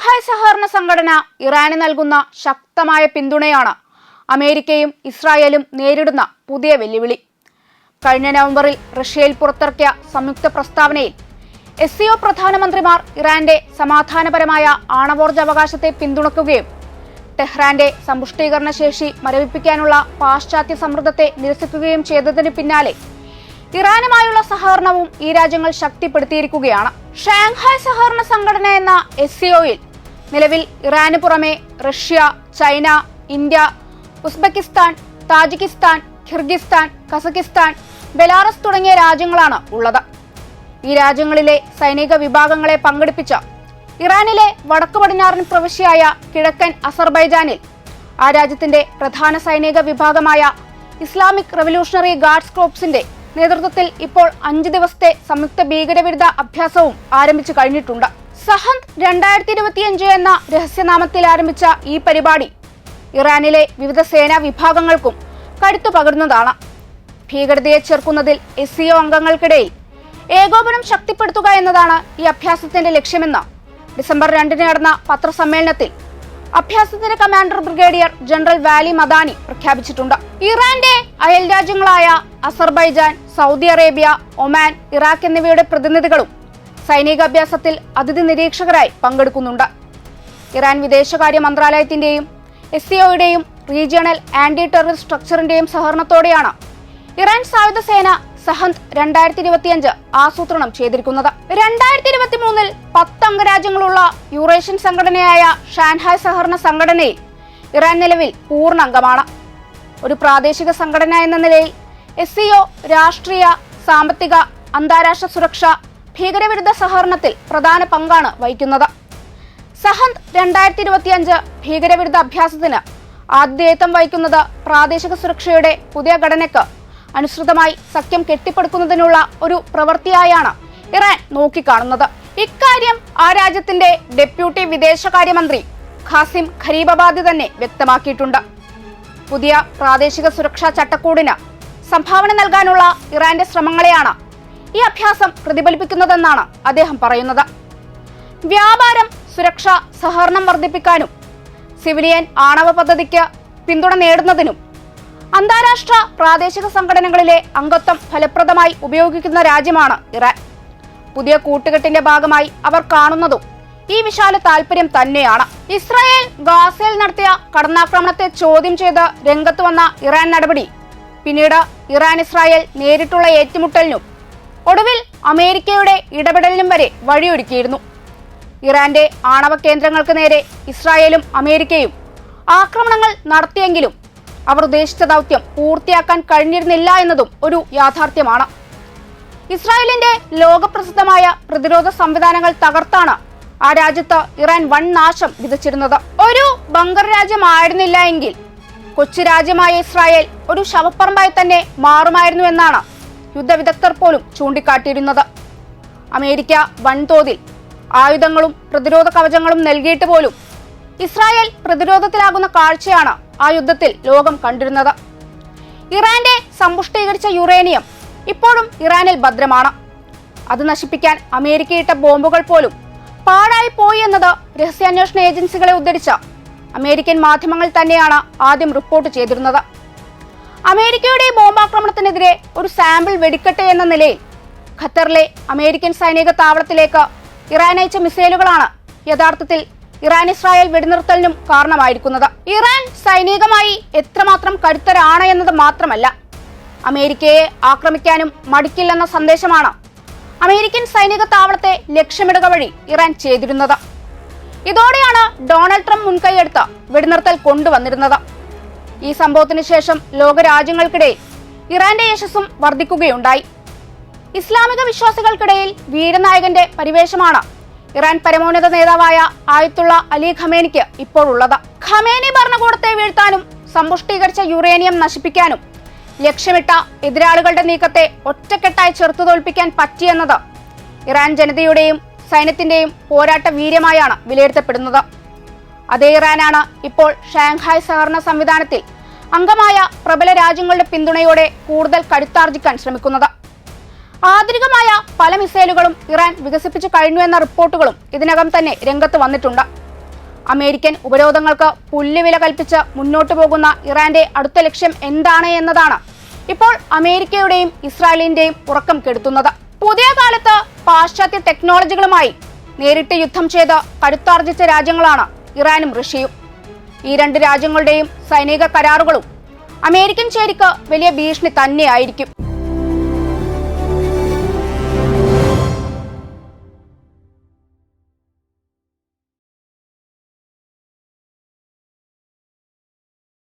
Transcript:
Shanghai സഹകരണ സംഘടന ഇറാന് നൽകുന്ന ശക്തമായ പിന്തുണയാണ് അമേരിക്കയും ഇസ്രായേലും നേരിടുന്ന പുതിയ വെല്ലുവിളി. കഴിഞ്ഞ നവംബറിൽ റഷ്യയിൽ പുറത്തിറക്കിയ സംയുക്ത പ്രസ്താവനയിൽ എസ് സിഒ പ്രധാനമന്ത്രിമാർ ഇറാന്റെ സമാധാനപരമായ ആണവോർജാവകാശത്തെ പിന്തുണക്കുകയും ടെഹ്റാന്റെ സമ്പുഷ്ടീകരണ ശേഷി മരവിപ്പിക്കാനുള്ള പാശ്ചാത്യ സമ്മർദ്ദത്തെ നിരസിക്കുകയും ചെയ്തതിന് പിന്നാലെ ഇറാനുമായുള്ള സഹകരണവും ഈ രാജ്യങ്ങൾ ശക്തിപ്പെടുത്തിയിരിക്കുകയാണ്. ഷാങ്ഹായ് സഹകരണ സംഘടന എന്ന എസ് സിഒയിൽ നിലവിൽ ഇറാന് പുറമെ Russia China India Uzbekistan Tajikistan Kyrgyzstan Kazakhstan Belarus തുടങ്ങിയ രാജ്യങ്ങളാണ് ഉള്ളത്. ഈ രാജ്യങ്ങളിലെ സൈനിക വിഭാഗങ്ങളെ പങ്കെടുപ്പിച്ച ഇറാനിലെ വടക്കു പടിഞ്ഞാറൻ പ്രവിശ്യയായ കിഴക്കൻ അസർബൈജാനിൽ ആ രാജ്യത്തിന്റെ പ്രധാന സൈനിക വിഭാഗമായ ഇസ്ലാമിക് റവല്യൂഷണറി ഗാർഡ്സ് ക്രോപ്സിന്റെ നേതൃത്വത്തിൽ ഇപ്പോൾ അഞ്ച് ദിവസത്തെ സംയുക്ത ഭീകരവിരുദ്ധ അഭ്യാസവും ആരംഭിച്ചു കഴിഞ്ഞിട്ടുണ്ട്. സഹന്ത് രണ്ടായിരത്തി ഇരുപത്തിയഞ്ച് എന്ന രഹസ്യനാമത്തിൽ ആരംഭിച്ച ഈ പരിപാടി ഇറാനിലെ വിവിധ സേനാ വിഭാഗങ്ങൾക്കും കരുത്തു പകർന്നതാണ് ഭീകരതയെ ചെറുക്കുന്നതിൽ എസ് സിഒ അംഗങ്ങൾക്കിടയിൽ ഏകോപനം ശക്തിപ്പെടുത്തുക എന്നതാണ് ഈ അഭ്യാസത്തിന്റെ ലക്ഷ്യമെന്ന് ഡിസംബർ രണ്ടിന് നടന്ന പത്രസമ്മേളനത്തിൽ അഭ്യാസത്തിന്റെ commander brigadier general Vali Madani പ്രഖ്യാപിച്ചിട്ടുണ്ട്. ഇറാന്റെ അയൽ രാജ്യങ്ങളായ Azerbaijan Saudi Arabia Oman Iraq എന്നിവയുടെ പ്രതിനിധികളും സൈനികാഭ്യാസത്തിൽ അതിഥി നിരീക്ഷകരായി പങ്കെടുക്കുന്നുണ്ട്. ഇറാൻ വിദേശകാര്യ മന്ത്രാലയത്തിന്റെയും എസ് സിഒയുടെയും റീജിയണൽ ആന്റി ടെററിസ്റ്റ് സ്ട്രക്ചറിന്റെയും സഹകരണത്തോടെയാണ് ഇറാൻ സായുധ സേന സഹന്ത് രണ്ടായിരത്തി ഇരുപത്തിയഞ്ച് ആസൂത്രണം ചെയ്തിരിക്കുന്നത്. രണ്ടായിരത്തി ഇരുപത്തി മൂന്നിൽ പത്ത് അംഗരാജ്യങ്ങളുള്ള യൂറേഷ്യൻ സംഘടനയായ ഷാൻഹായ് സഹകരണ സംഘടനയിൽ ഇറാൻ നിലവിൽ പൂർണ അംഗമാണ് ഒരു പ്രാദേശിക സംഘടന എന്ന നിലയിൽ എസ് രാഷ്ട്രീയ സാമ്പത്തിക അന്താരാഷ്ട്ര സുരക്ഷ ഭീകരവിരുദ്ധ സഹകരണത്തിൽ പ്രധാന പങ്കാണ് വഹിക്കുന്നത്. സഹന്ത് രണ്ടായിരത്തി ഇരുപത്തിയഞ്ച് ഭീകരവിരുദ്ധ അഭ്യാസത്തിന് ആദ്യത്വം വഹിക്കുന്നത് പ്രാദേശിക സുരക്ഷയുടെ പുതിയ ഘടനയ്ക്ക് അനുസൃതമായി സഖ്യം കെട്ടിപ്പടുക്കുന്നതിനുള്ള ഒരു പ്രവൃത്തിയായാണ് ഇറാൻ നോക്കിക്കാണുന്നത്. ഇക്കാര്യം ആ രാജ്യത്തിന്റെ ഡെപ്യൂട്ടി വിദേശകാര്യമന്ത്രി ഖാസിം ഖരീബാബാദി തന്നെ വ്യക്തമാക്കിയിട്ടുണ്ട്. പുതിയ പ്രാദേശിക സുരക്ഷാ ചട്ടക്കൂടിന് സംഭാവന നൽകാനുള്ള ഇറാന്റെ ശ്രമങ്ങളെയാണ് ഈ അഭ്യാസം പ്രതിഫലിപ്പിക്കുന്നതെന്നാണ് അദ്ദേഹം പറയുന്നത്. വ്യാപാരം സുരക്ഷ സഹകരണം വർദ്ധിപ്പിക്കാനും സിവിലിയൻ ആണവ പദ്ധതിക്ക് പിന്തുണ നേടുന്നതിനും അന്താരാഷ്ട്ര പ്രാദേശിക സംഘടനകളിലെ അംഗത്വം ഫലപ്രദമായി ഉപയോഗിക്കുന്ന രാജ്യമാണ് ഇറാൻ. പുതിയ കൂട്ടുകെട്ടിന്റെ ഭാഗമായി അവർ കാണുന്നതും ഈ വിശാല താല്പര്യം തന്നെയാണ്. ഇസ്രായേൽ ഗാസയിൽ നടത്തിയ കടന്നാക്രമണത്തെ ചോദ്യം ചെയ്ത് രംഗത്ത് വന്ന ഇറാൻ നടപടി. പിന്നീട് ഇറാൻ ഇസ്രായേൽ നേരിട്ടുള്ള ഏറ്റുമുട്ടലിനും ഒടുവിൽ അമേരിക്കയുടെ ഇടപെടലിനും വരെ വഴിയൊരുക്കിയിരുന്നു. ഇറാന്റെ ആണവ കേന്ദ്രങ്ങൾക്ക് നേരെ ഇസ്രായേലും അമേരിക്കയും ആക്രമണങ്ങൾ നടത്തിയെങ്കിലും അവർ ഉദ്ദേശിച്ച ദൗത്യം പൂർത്തിയാക്കാൻ കഴിഞ്ഞിരുന്നില്ല എന്നതും ഒരു യാഥാർത്ഥ്യമാണ്. ഇസ്രായേലിന്റെ ലോകപ്രസിദ്ധമായ പ്രതിരോധ സംവിധാനങ്ങൾ തകർത്താണ് ആ രാജ്യത്ത് ഇറാൻ വൻ നാശം വിതച്ചിരുന്നത്. ഒരു ബങ്കർ രാജ്യമായിരുന്നില്ല എങ്കിൽ കൊച്ചു രാജ്യമായ ഇസ്രായേൽ ഒരു ശവപ്പറമ്പായി തന്നെ മാറുമായിരുന്നു എന്നാണ് യുദ്ധവിദഗ്ധർ പോലും ചൂണ്ടിക്കാട്ടിയിരുന്നത്. അമേരിക്ക വൻതോതിൽ ആയുധങ്ങളും പ്രതിരോധ കവചങ്ങളും നൽകിയിട്ട് പോലും ഇസ്രായേൽ പ്രതിരോധത്തിലാകുന്ന കാഴ്ചയാണ് ആ യുദ്ധത്തിൽ ലോകം കണ്ടിരുന്നത്. ഇറാന്റെ സമ്പുഷ്ടീകരിച്ച യുറേനിയം ഇപ്പോഴും ഇറാനിൽ ഭദ്രമാണ്. അത് നശിപ്പിക്കാൻ അമേരിക്കയിട്ട ബോംബുകൾ പോലും പാഴായി പോയി എന്നത് രഹസ്യാന്വേഷണ ഏജൻസികളെ ഉദ്ധരിച്ച അമേരിക്കൻ മാധ്യമങ്ങൾ തന്നെയാണ് ആദ്യം റിപ്പോർട്ട് ചെയ്തിരുന്നത്. അമേരിക്കയുടെ ബോംബാക്രമണത്തിനെതിരെ ഒരു സാമ്പിൾ വെടിക്കട്ടെ എന്ന നിലയിൽ ഖത്തറിലെ അമേരിക്കൻ സൈനിക താവളത്തിലേക്ക് ഇറാൻ അയച്ച മിസൈലുകളാണ് യഥാർത്ഥത്തിൽ ഇറാൻ ഇസ്രായേൽ വെടിനിർത്തലിനും കാരണമായിരിക്കുന്നത്. ഇറാൻ സൈനികമായി എത്രമാത്രം കരുത്തരാണ് എന്നത് മാത്രമല്ല അമേരിക്കയെ ആക്രമിക്കാനും മടിക്കില്ലെന്ന സന്ദേശമാണ് അമേരിക്കൻ സൈനിക താവളത്തെ ലക്ഷ്യമിടുക വഴി ഇറാൻ ചെയ്തിരുന്നത്. ഇതോടെയാണ് ഡൊണാൾഡ് ട്രംപ് മുൻകൈയെടുത്ത് വെടിനിർത്തൽ കൊണ്ടുവന്നിരുന്നത്. ഈ സംഭവത്തിന് ശേഷം ലോകരാജ്യങ്ങൾക്കിടയിൽ ഇറാന്റെ യശസ്സും വർദ്ധിക്കുകയുണ്ടായി. ഇസ്ലാമിക വിശ്വാസികൾക്കിടയിൽ വീരനായകന്റെ പരിവേഷമാണ് ഇറാൻ പരമോന്നത നേതാവായ ആയത്തുള്ള അലി ഖമേനിക്ക് ഇപ്പോഴുള്ളത്. ഖമേനി ഭരണകൂടത്തെ വീഴ്ത്താനും സമ്പുഷ്ടീകരിച്ച യുറേനിയം നശിപ്പിക്കാനും ലക്ഷ്യമിട്ട എതിരാളികളുടെ നീക്കത്തെ ഒറ്റക്കെട്ടായി ചെറുത്തു തോൽപ്പിക്കാൻ പറ്റിയെന്നത് ഇറാൻ ജനതയുടെയും സൈന്യത്തിന്റെയും പോരാട്ട വീര്യമായാണ് വിലയിരുത്തപ്പെടുന്നത്. അതേ ഇറാനാണ് ഇപ്പോൾ ഷാങ്ഹായ് സഹകരണ സംവിധാനത്തിൽ അംഗമായ പ്രബല രാജ്യങ്ങളുടെ പിന്തുണയോടെ കൂടുതൽ കരുത്താർജിക്കാൻ ശ്രമിക്കുന്നത്. ആധുനികമായ പല മിസൈലുകളും ഇറാൻ വികസിപ്പിച്ചു കഴിഞ്ഞു എന്ന റിപ്പോർട്ടുകളും ഇതിനകം തന്നെ രംഗത്ത് വന്നിട്ടുണ്ട്. അമേരിക്കൻ ഉപരോധങ്ങൾക്ക് പുല്ലുവില കൽപ്പിച്ച് മുന്നോട്ടു പോകുന്ന ഇറാന്റെ അടുത്ത ലക്ഷ്യം എന്താണ് എന്നതാണ് ഇപ്പോൾ അമേരിക്കയുടെയും ഇസ്രായേലിന്റെയും ഉറക്കം കെടുത്തുന്നത്. പുതിയ കാലത്ത് പാശ്ചാത്യ ടെക്നോളജികളുമായി നേരിട്ട് യുദ്ധം ചെയ്ത് കരുത്താർജിച്ച രാജ്യങ്ങളാണ് ഇറാനും റഷ്യയും. ഈ രണ്ട് രാജ്യങ്ങളുടെയും സൈനിക കരാറുകളും അമേരിക്കൻ ചേരിക്ക് വലിയ ഭീഷണി തന്നെയായിരിക്കും.